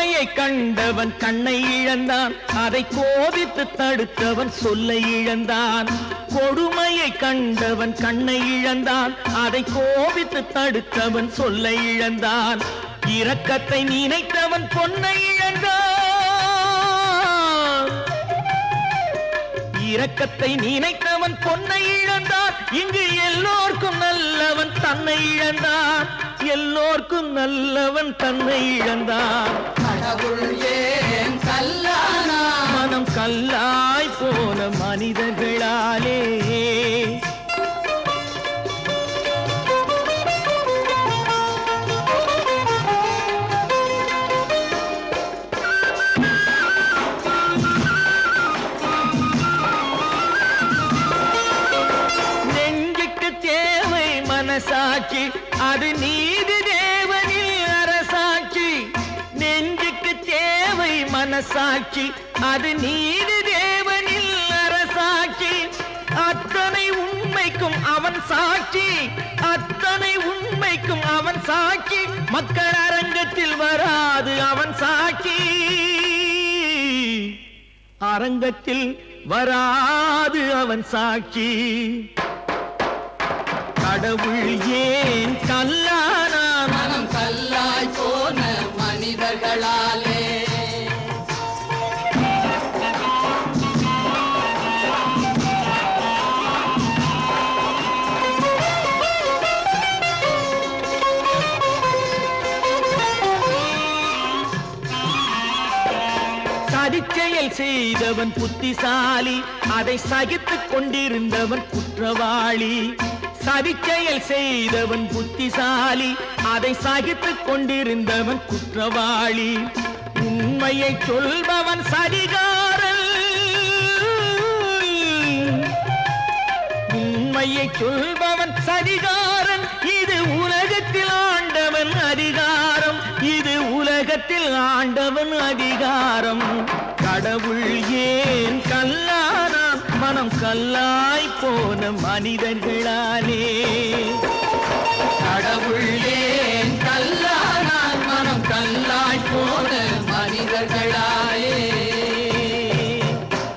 கொடுமையை கண்டவன் கண்ணை இழந்தான். அதை கோபித்து தடுத்தவன் சொல்லை இழந்தான். கொடுமையை கண்டவன் கண்ணை இழந்தான். அதை கோபித்து தடுத்தவன் சொல்லை இழந்தான். இரக்கத்தை நினைத்தவன் பொன்னை இழந்தான். இரக்கத்தை நினைத்தவன் பொன்னை இழந்தான். இங்கு எல்லோரும் தன்னை இழந்தான். எல்லோர்க்கும் நல்லவன் தன்னை இழந்தான். மனசாட்சி அது நீதி தேவனில் அரசாட்சி. நெஞ்சுக்கு தேவை மனசாட்சி. அது நீதி தேவனில் அரசாட்சி. அத்தனை உண்மைக்கும் அவன் சாட்சி. அத்தனை உண்மைக்கும் அவன் சாட்சி. மக்கள் அரங்கத்தில் வராது அவன் சாட்சி. அரங்கத்தில் வராது அவன் சாட்சி. கடவுள் ஏன் கல்லானான்? மனம் கல்லாய் போன மனிதர்களாலே. சதிச்செயல் செய்தவன் புத்திசாலி அதை சகித்துக் கொண்டிருந்தவன் குற்றவாளி. சதிச்செயல் செய்தவன் புத்திசாலி அதை சகித்துக் கொண்டிருந்தவன் குற்றவாளி. உண்மையை சொல்பவன் சதிகாரன். உண்மையை சொல்பவன் சதிகாரன். இது உலகத்தில் ஆண்டவன் அதிகாரம். இது உலகத்தில் ஆண்டவன் அதிகாரம். கடவுள் ஏன் கல்லானான் மனம் கல்லாய் போன மனிதர்களாலே. கடவுளே